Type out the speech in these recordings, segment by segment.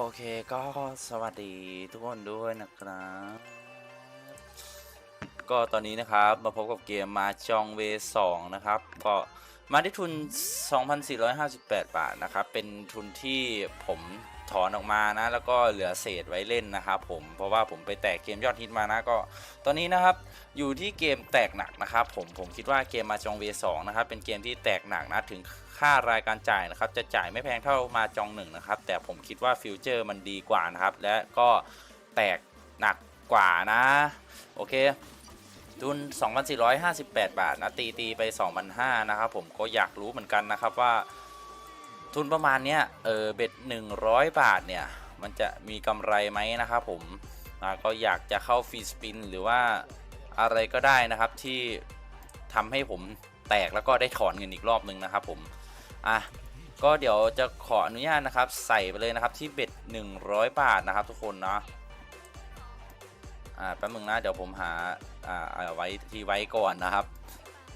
โอเคก็สวัสดีทุกคนด้วยนะครับ ก็ตอนนี้นะครับมาพบกับเกมมาจองเวสองนะครับ ก็มาได้ทุน 2,458 บาทนะครับ เป็นทุนที่ผม ถอนออกมานะ แล้วก็เหลือเศษไว้เล่นนะครับผมเพราะว่าผมไปแตกเกมยอดฮิตมานะก็ ตอนนี้นะครับอยู่ที่เกมแตกหนักนะครับผมผมคิดว่าเกมมาจองเวสองนะครับเป็นเกมที่แตกหนักนะถึงค่ารายการจ่ายนะครับจะจ่ายไม่แพงเท่ามาจองหนึ่งนะครับแต่ผมคิดว่าฟิวเจอร์มันดีกว่านะครับและก็แตกหนักกว่านะ โอเคทุน 2,458 บาทนะตีตีไป 2,500นะครับผมก็อยากรู้เหมือนกันนะครับว่า ทุนประมาณเนี้ยเออเบ็ด100 บาทเนี่ย มันจะมีกำไรไหมนะครับผมอ่าก็อยากจะเข้าฟรีสปินหรือว่าอะไรก็ได้นะครับที่ทำให้ผมแตกแล้วก็ได้ถอนเงินอีกรอบนึงนะครับผมอะก็เดี๋ยวจะขออนุญาตนะครับ ใส่ไปเลยนะครับที่เบ็ด100 บาทนะครับทุกคนเนาะอ่าแป๊บนึงนะเดี๋ยวผมหาอ่าเอาไว้ที่ไว้ก่อนนะครับ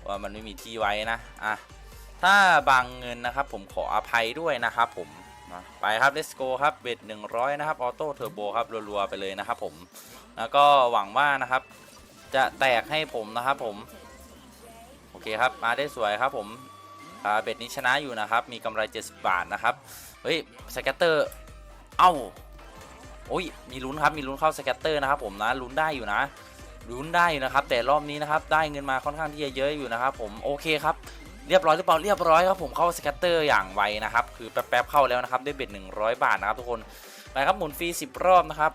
ว่ามันไม่มีที่ไว้นะอะ ถ้าบางเงินนะครับผมขออภัยด้วยนะครับผมไปครับ let's go ครับเบ็ด100 นะครับ ออโต้เทอร์โบครับ รัว ๆ ไปเลยนะครับผม แล้วก็หวังว่านะครับ จะแตกให้ผมนะครับผม โอเคครับ มาได้สวยครับผมเบ็ดนี้ชนะอยู่นะครับ มีกำไร 70 บาทนะครับ เฮ้ย สแกตเตอร์ เอ้า โอ้ย มีลุ้นครับ มีลุ้นเข้าสแกตเตอร์นะครับผมนะ ลุ้นได้อยู่นะ ลุ้นได้อยู่นะครับ แต่รอบนี้นะครับ ได้เงินมาค่อนข้างที่จะเยอะอยู่นะครับผม โอเคครับ เรียบร้อยหรือเปล่าเรียบร้อยครับผมเข้าสแกตเตอร์อย่างไวนะครับ คือแป๊บๆเข้าแล้วนะครับได้เบ็ด100 บาทนะครับทุกคนไปครับหมุนฟรี10 รอบนะครับ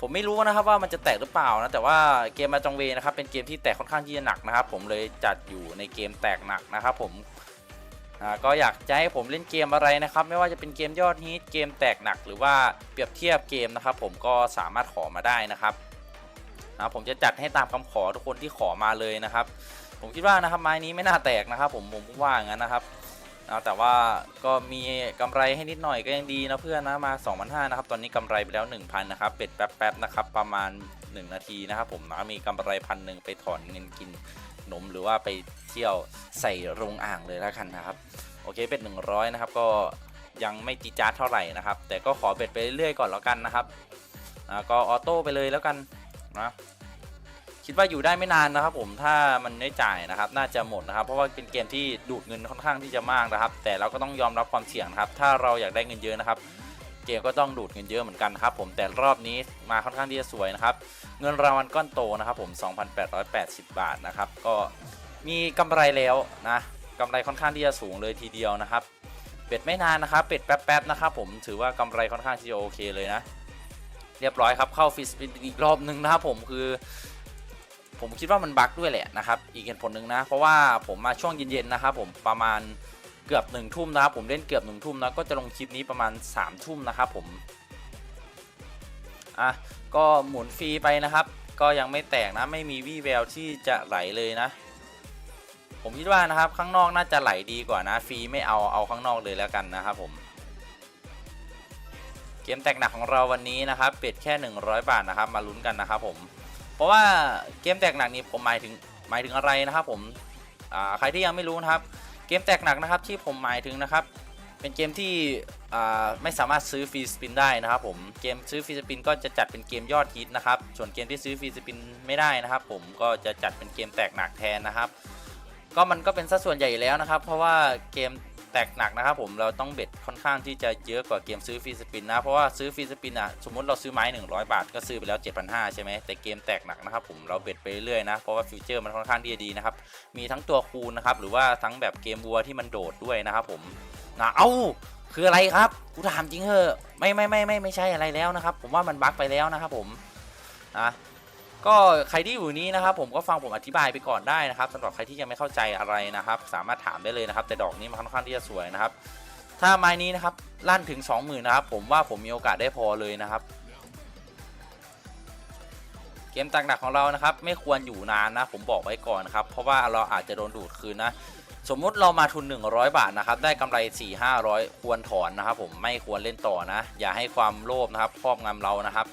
ผมไม่รู้นะครับว่ามันจะแตกหรือเปล่านะแต่ว่าเกมมาจองเวนะครับเป็นเกมที่แตกค่อนข้างที่จะหนักนะครับ ผมเลยจัดอยู่ในเกมแตกหนักนะครับ ผมอ่าก็อยากจะให้ผมเล่นเกมอะไรนะครับ ไม่ว่าจะเป็นเกมยอดฮิตเกมแตกหนัก หรือว่าเปรียบเทียบเกมนะครับ ผมก็สามารถขอมาได้นะครับอ่าผมจะจัดให้ตามคำขอทุกคนที่ขอมาเลยนะครับ ผมคิดว่านะครับไม้นี้ไม่น่าแตกนะครับผมผมว่าอย่างนั้นนะครับเอาแต่ว่าก็มีกำไรให้นิดหน่อยก็ยังดีนะเพื่อนนะมา 2,500นะครับตอนนี้กำไรไปแล้ว 1,000นะครับเป็ดแป๊บๆนะครับประมาณ 1 นาทีนะครับผมนะมีกำไรพันหนึ่งไปถอนเงินกินขนมหรือว่าไปเที่ยวใส่โรงอ่างเลยแล้วกันนะครับโอเคเป็ด100นะครับก็ยังไม่จีจาดเท่าไหร่นะครับ แต่ก็ขอเบ็ดไปเรื่อยๆก่อนแล้วกันนะครับก็ออโต้ไปเลยแล้วกันนะ คิดว่าอยู่ได้ไม่นานนะครับ ผมถ้ามันไม่จ่ายนะครับ น่าจะหมดนะครับ เพราะว่าเป็นเกมที่ดูดเงินค่อนข้างที่จะมากนะครับ แต่เราก็ต้องยอมรับความเสี่ยงนะครับ ถ้าเราอยากได้เงินเยอะนะครับ เกมก็ต้องดูดเงินเยอะเหมือนกันครับ ผมแต่รอบนี้มาค่อนข้างที่จะสวยนะครับ เงินรางวัลก้อนโตนะครับ ผม 2,880 บาทนะครับ ก็มีกำไรแล้วนะกำไรค่อนข้างที่จะสูงเลยทีเดียวนะครับ เป็ดไม่นานนะครับ เป็ดแป๊บๆนะครับ ผมถือว่ากำไรค่อนข้างที่จะโอเคเลยนะ เรียบร้อยครับเข้าฟิสปินอีกรอบหนึ่งนะครับผมคือ ผมคิดว่ามันบั๊กด้วยแหละนะครับอีกเหตุผลหนึ่งนะ เพราะว่าผมมาช่วงเย็นๆนะครับผมประมาณเกือบหนึ่งทุ่มนะครับผมเล่นเกือบหนึ่งทุ่มนะก็จะลงคลิปนี้ประมาณ3ามทุ่มนะครับผมอะก็หมุนฟรีไปนะครับ ก็ยังไม่แตกนะไม่มีวี่แววที่จะไหลเลยนะ ผมคิดว่านะครับข้างนอกน่าจะไหลดีกว่านะฟรีไม่เอาเอาข้างนอกเลยแล้วกันนะครับผมเกมแตกหนักของเราวันนี้นะครับเป็ดแค่ 100 บาทนะครับมาลุ้นกันนะครับผม เพราะว่าเกมแตกหนักนี้ผมหมายถึงหมายถึงอะไรนะครับ ผมใครที่ยังไม่รู้นะครับ เกมแตกหนักนะครับที่ผมหมายถึงนะครับ เป็นเกมที่ไม่สามารถซื้อฟรีสปินได้นะครับ ผมเกมซื้อฟรีสปินก็จะจัดเป็นเกมยอดฮิตนะครับ ส่วนเกมที่ซื้อฟรีสปินไม่ได้นะครับ ผมก็จะจัดเป็นเกมแตกหนักแทนนะครับ ก็มันก็เป็นสัดส่วนใหญ่แล้วนะครับ เพราะว่าเกม แตกหนักนะครับผมเราต้องเบ็ดค่อนข้างที่จะเยอะกว่าเกมซื้อฟรีสปินนะเพราะว่าซื้อฟรีสปินอะสมมติเราซื้อไม้ 100 บาท ก็ซื้อไปแล้ว 7,500 ใช่ไหมแต่เกมแตกหนักนะครับผมเราเบ็ดไปเรื่อยๆนะเพราะว่าฟิวเจอร์มันค่อนข้างที่จะดีนะครับมีทั้งตัวคูณนะครับหรือว่าทั้งแบบเกมวัวที่มันโดดด้วยนะครับผมนะเอ้าคืออะไรครับกูถามจริงเหอะไม่ไม่ไม่ไม่ไม่ใช่อะไรแล้วนะครับผมว่ามันบั๊กไปแล้วนะครับผมนะ ก็ใครที่อยู่นี้นะครับผมก็ฟังผมอธิบายไปก่อนได้นะครับสำหรับใครที่ยังไม่เข้าใจอะไรนะครับ สามารถถามได้เลยนะครับ แต่ดอกนี้มันค่อนข้างที่จะสวยนะครับ ถ้าไม้นี้นะครับลั่นถึง 20,000นะครับผมว่าผมมีโอกาสได้พอเลยนะครับ เกมตักหนักของเรานะครับ ไม่ควรอยู่นานนะ ผมบอกไว้ก่อนนะครับ เพราะว่าเราอาจจะโดนดูดคืนนะสมมุติเรามาทุน 100 บาทนะครับ ได้กำไร 4 500 ควรถอนนะครับ ผมไม่ควรเล่นต่อนะ อย่าให้ความโลภนะครับครอบงำเรานะครับ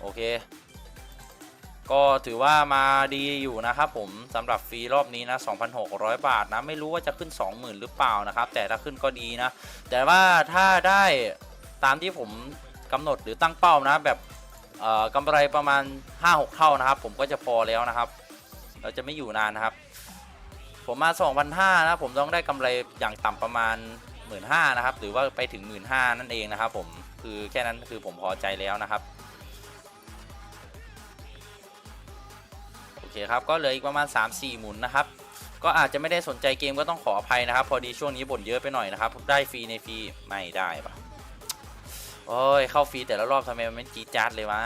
โอเค ก็ถือว่ามาดีอยู่นะครับผมสำหรับฟรีรอบนี้นะ2,600 บาทนะไม่รู้ว่าจะขึ้น 20,000 หรือเปล่านะครับ แต่ถ้าขึ้นก็ดีนะ แต่ว่าถ้าได้ตามที่ผมกำหนดหรือตั้งเป้านะแบบกำไรประมาณ 5-6 เท่านะครับ ผมก็จะพอแล้วนะครับ เราจะไม่อยู่นานนะครับ ผมมา 2,500นะผมต้องได้กำไรอย่างต่ำประมาณ 15,000นะครับหรือว่าไปถึง 15,000นั่นเองนะครับ ผมคือแค่นั้นคือผมพอใจแล้วนะครับ คครับก็เหลืออีกประมาณ 3-4 หมุนนะครับก็อาจจะไม่ได้สนใจเกมก็ต้องขออภัยนะครับ พอดีช่วงนี้บ่นเยอะไปหน่อยนะครับ ได้ฟรีในฟรีไม่ได้ปะโอ้ยเข้าฟรีแต่ละรอบทำไมมันไม่จีดจัดเลยวะ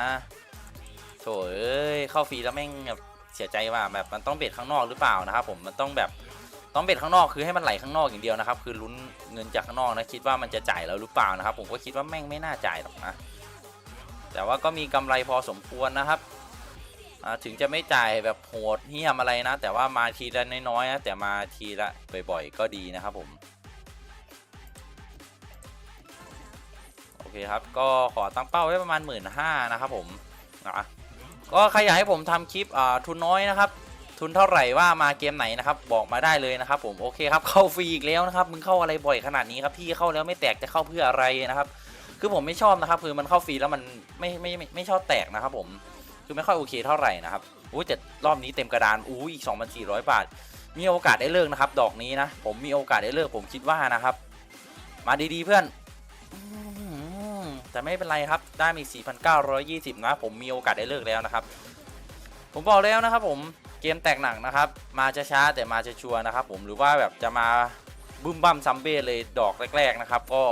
โถเอ้ยเข้าฟรีแล้วแม่งแบบเสียใจว่าแบบมันต้องเบ็ดข้างนอกหรือเปล่านะครับ ผมมันต้องแบบต้องเบ็ดข้างนอกคือให้มันไหลข้างนอกอย่างเดียวนะครับ คือลุ้นเงินจากข้างนอกนะคิดว่ามันจะจ่ายแล้วหรือเปล่านะครับ ผมก็คิดว่าแม่งไม่น่าจ่ายหรอกนะแต่ว่าก็มีกำไรพอสมควรนะครับ ถึงจะไม่จ่ายแบบโหดเหี้ยมอะไรนะ แต่ว่ามาทีละน้อยๆนะแต่มาทีละบ่อยๆ ก็ดีนะครับผมโอเคครับก็ขอตั้งเป้าไว้ประมาณ 1 5ื่นนะครับผมนะก็ใครอยากให้ผมทำคลิปอ่าทุนน้อยนะครับ ทุนเท่าไหร่ว่ามาเกมไหนนะครับ บอกมาได้เลยนะครับ ผมโอเคครับเข้าฟรีอีกแล้วนะครับมึงเข้าอะไรบ่อยขนาดนี้ครับพี่เข้าแล้วไม่แตกจะเข้าเพื่ออะไรนะครับ คือผมไม่ชอบนะครับ คือมันเข้าฟรีแล้วมันไม่ไม่ไม่ไม่ชอบแตกนะครับผม คือไม่ค่อยโอเคเท่าไหร่นะครับอู้แต่รอบนี้เต็มกระดานอู้อีก 2,400 บาท มีโอกาสได้เลิกนะครับ ดอกนี้นะ ผมมีโอกาสได้เลิกผมคิดว่านะครับ มาดีๆเพื่อนแต่ไม่เป็นไรครับ ได้มี 4,920 นะ ผมมีโอกาสได้เลิกแล้วนะครับ ผมบอกแล้วนะครับ ผมเกมแตกหนักนะครับ มาช้าๆแต่มาชัวร์นะครับ ผมหรือว่าแบบจะมาบึ้มบั้มซัมเบ้เลยดอกแรก ๆ นะครับ ก็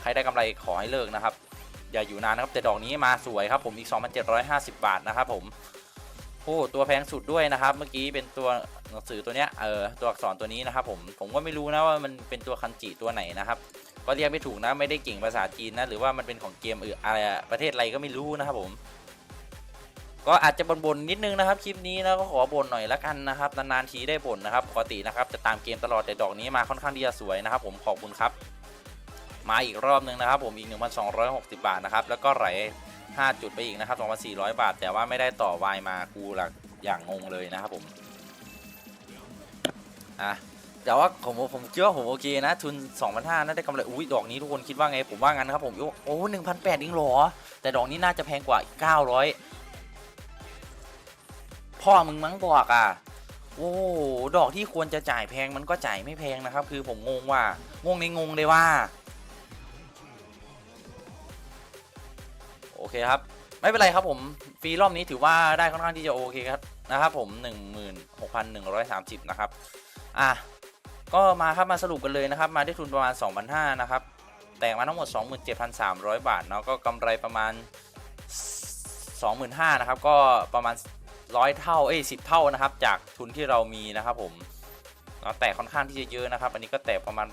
ใครได้กำไรขอให้เลิกนะครับ อย่าอยู่นานนะครับแต่ดอกนี้มาสวยครับผมอีก 2,750 บาทนะครับผมโอ้ตัวแพงสุดด้วยนะครับ เมื่อกี้เป็นตัวหนังสือตัวเนี้ยเออตัวอักษรตัวนี้นะครับผมผมก็ไม่รู้นะว่ามันเป็นตัวคันจิตัวไหนนะครับก็เรียกไม่ถูกนะไม่ได้เก่งภาษาจีนนะหรือว่ามันเป็นของเกมอื่นอะไรประเทศอะไรก็ไม่รู้นะครับผม ก็อาจจะบ่นๆนิดนึงนะครับคลิปนี้นะก็ขอบ่นหน่อยละกันนะครับนานๆทีได้บ่นนะครับปกตินะครับจะตามเกมตลอดแต่ดอกนี้มาค่อนข้างที่จะสวยนะครับผมขอบคุณครับ มาอีกรอบหนึงนะครับผมอีก 1,260 บาทนะครับแล้วก็ไหล5จุดไปอีกนะครับ2,400 บาท แต่ว่าไม่ได้ต่อวายมากูหลักอย่างงงเลยนะครับผมอะแต่ว่าผมผมคิดว่าผมโอเคนะทุน 2,500น่าได้กำไรอุ้ยดอกนี้ทุกคนคิดว่าไงผมว่างั้นครับผมโอ้1,800เองหรอ แต่ดอกนี้น่าจะแพงกว่า 900 พ่อมึงมั้งบอกอะโอ้ดอกที่ควรจะจ่ายแพงมันก็จ่ายไม่แพงนะครับ คือผมงงว่างงในงงเลยว่า เคครับไม่เป็นไรครับผมฟรีรอบนี้ถือว่าได้ค่อนข้างที่จะโอเคครับนะครับผม 16,130 นะครับอะก็มาครับมาสรุปกันเลยนะครับ มาได้ทุนประมาณ 2,500นะครับแตกมาทั้งหมด 27,300 บาทเนาะก็กำไรประมาณ 25,000นะครับก็ประมาณ100เท่าเอ้ย10เท่านะครับ จากทุนที่เรามีนะครับผมเนาแตกค่อนข้างที่จะเยอะนะครับ อันนี้ก็แตกประมาณ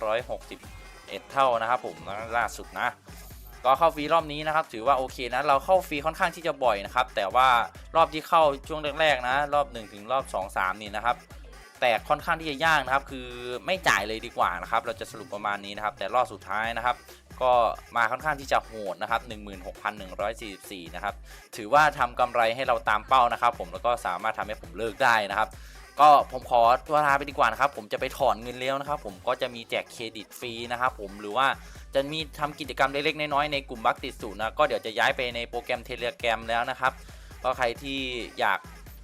161 เท่านะครับผมล่าสุดนะ ก็เข้าฟรีรอบนี้นะครับ ถือว่าโอเคนะ เราเข้าฟรีค่อนข้างที่จะบ่อยนะครับ แต่ว่ารอบที่เข้าช่วงแรกๆนะ รอบ 1 ถึงรอบ 2 3 นี่นะครับ แต่ค่อนข้างที่จะยากนะครับ คือไม่จ่ายเลยดีกว่านะครับ เราจะสรุปประมาณนี้นะครับ แต่รอบสุดท้ายนะครับ ก็มาค่อนข้างที่จะโหดนะครับ 16,144 นะครับ ถือว่าทำกำไรให้เราตามเป้านะครับ ผม แล้วก็สามารถทำให้ผมเลิกได้นะครับก็ผมขอตัวลาไปดีกว่านะครับ ผมจะไปถอนเงินแล้วนะครับ ผมก็จะมีแจกเครดิตฟรีนะครับ ผมหรือว่า จะมีทำกิจกรรมเล็กๆน้อยๆในกลุ่มบัคติดสูตรนะก็เดี๋ยวจะย้ายไปในโปรแกรมเทเลแกรมแล้วนะครับก็ใครที่อยาก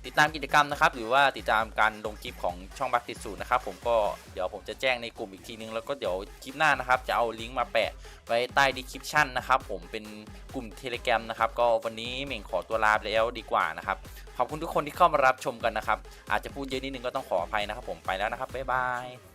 ติดตามกิจกรรมนะครับ หรือว่าติดตามการลงคลิปของช่องบัคติดสูตรนะครับ ผมก็เดี๋ยวผมจะแจ้งในกลุ่มอีกทีนึง แล้วก็เดี๋ยวคลิปหน้านะครับ จะเอาลิงก์มาแปะไว้ใต้ดีคริปชันนะครับ ผมเป็นกลุ่มเทเลแกรมนะครับ ก็วันนี้เหม่งขอตัวลาไปแล้วดีกว่านะครับ ขอบคุณทุกคนที่เข้ามารับชมกันนะครับ อาจจะพูดเยอะนิดนึงก็ต้องขออภัยนะครับ ผมไปแล้วนะครับบ๊ายบาย